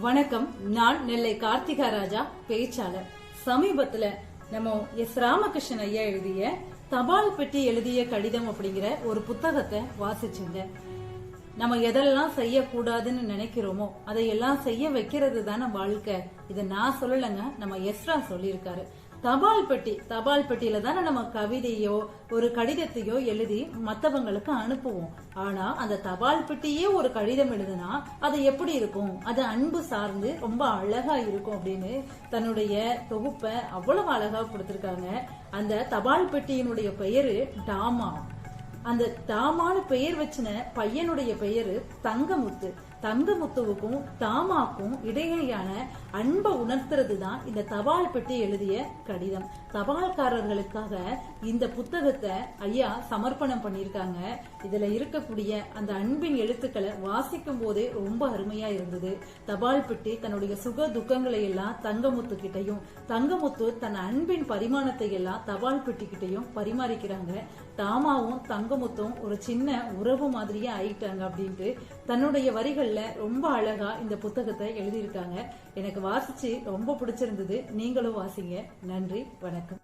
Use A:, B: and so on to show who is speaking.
A: வணக்கம். நான் நெல்லை கார்த்திகா ராஜா பேச்சாளர். சமீபத்துல நம்ம எஸ் ராமகிருஷ்ணன் ஐயா எழுதிய தபால் பெட்டி எழுதிய கடிதம் அப்படிங்கிற ஒரு புத்தகத்தை வாசிச்சுங்க. நம்ம எதெல்லாம் செய்யக்கூடாதுன்னு நினைக்கிறோமோ அதையெல்லாம் செய்ய வைக்கிறது தானே வாழ்க்கை. இதை நான் சொல்லலைங்க. நம்ம எஸ்ரா சொல்லியிருக்காரு. தபால் பெட்டி தபால் பெட்டியில தானே நம்ம கவிதையோ ஒரு கடிதத்தையோ எழுதி மத்தவங்களுக்கு அனுப்புவோம். ஆனா அந்த தபால் பெட்டியே ஒரு கடிதம் எழுதுனா அது எப்படி இருக்கும்? அது அன்பு சார்ந்து ரொம்ப அழகா இருக்கும் அப்படின்னு தன்னுடைய தொகுப்பை அவ்வளவு அழகா கொடுத்திருக்காங்க. அந்த தபால் பெட்டியினுடைய பெயரு டாமா. அந்த தாமான பெயர் வச்சின பையனுடைய பெயரு தங்கமுத்து. தங்கமுத்துவுக்கும் தாமாக்கும் இடையேயான அன்பை உணர்த்துறது தான் இந்த தபால் பெட்டி எழுதிய கடிதம். தபால்காரர்களுக்காக இந்த புத்தகத்தை ஐயா சமர்ப்பணம் பண்ணியிருக்காங்க. இதுல இருக்கக்கூடிய அந்த அன்பின் எழுத்துக்களை வாசிக்கும் போதே ரொம்ப அருமையா இருந்தது. தபால் பெட்டி தன்னுடைய சுக துக்கங்களை எல்லாம் தங்கமுத்து கிட்டையும் தங்கமுத்து தன் அன்பின் பரிமாணத்தை எல்லாம் தபால் பெட்டி கிட்டையும் பரிமாறிக்கிறாங்க. தாமாவும் தங்க தங்கமுத்தும் ஒரு சின்ன உறவு மாதிரியே ஆயிட்டாங்க அப்படின்ட்டு தன்னுடைய வரிகள்ல ரொம்ப அழகா இந்த புத்தகத்தை எழுதியிருக்காங்க. எனக்கு வாசிச்சு ரொம்ப பிடிச்சிருந்தது. நீங்களும் வாசிங்க. நன்றி. வணக்கம்.